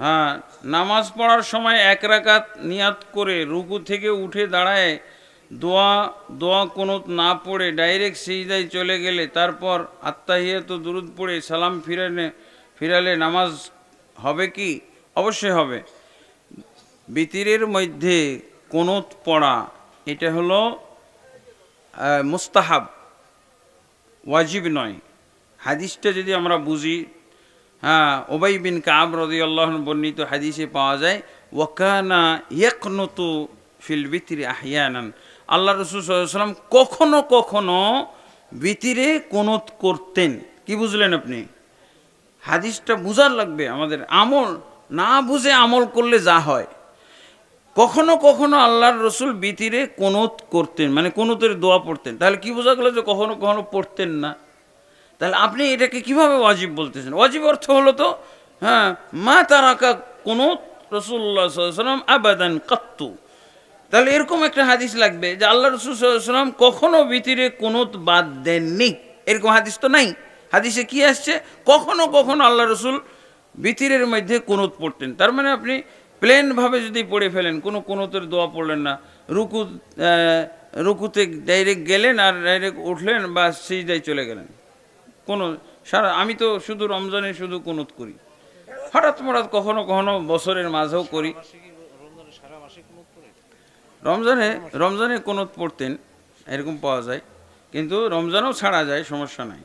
হ্যাঁ নামাজ পড়ার সময় এক রাকাত নিয়াত করে রুকু থেকে উঠে দাঁড়ায়, দোয়া দোয়া কোনো না পড়ে ডাইরেক্ট সিজদায় চলে গেলে, তারপর আত্মাহিয়াত দুরুদ পড়ে সালাম ফিরালে ফিরালে নামাজ হবে কি? অবশ্যই হবে। বিতিরের মধ্যে কোনত পড়া, এটা হলো মুস্তাহাব, ওয়াজিব নয়। হাদিসটা যদি আমরা বুঝি হ্যাঁ ওবাই বিন কাব রদি আল্লাহ বর্ণিত হাদিসে পাওয়া যায়, ওয়াকানা ইয়াকনতু ফিল বিতিরি আহিয়ানান আল্লাহ রসুল কখনো কখনো বিতিরে কোনত করতেন। কি বুঝলেন আপনি? হাদিসটা বুঝার লাগবে আমাদের। আমল না বুঝে আমল করলে যা হয়। কখনো কখনো আল্লাহর রসুল বিতিরে কোনত করতেন মানে কোনতের দোয়া পড়তেন। তাহলে কি বোঝা গেল যে কখনো কখনো পড়তেন না? তাহলে আপনি এটাকে কীভাবে ওয়াজিব বলতেছেন? ওয়াজিব অর্থ হলো তো হ্যাঁ মা তারাকা কোনত রসুল্লাহ সাল্লাম আবাদান কাত্তু। তাহলে এরকম একটা হাদিস লাগবে যে আল্লাহ রসুল কখনো বিতিরে কোনত বাদ দেননি। এরকম হাদিস তো নাই। হাদিসে কি আসছে? কখনো কখনো আল্লাহ রসুল বিতিরের মধ্যে কোনত পড়তেন। তার মানে আপনি প্লেনভাবে যদি পড়ে ফেলেন, কোনো কোনতের দোয়া পড়লেন না, রুকু রুকুতে ডাইরেক্ট গেলেন আর ডাইরেক্ট উঠলেন বা সিজদায় চলে গেলেন। কোনো সারা, আমি তো শুধু রমজানে শুধু কুনুত করি। হঠাৎ মঠাৎ কখনো কখনো বছরের মাঝেও করি। রমজানে রমজানে কুনুত পড়তেন, এরকম পাওয়া যায়। কিন্তু রমজানও ছাড়া যায়, সমস্যা নাই।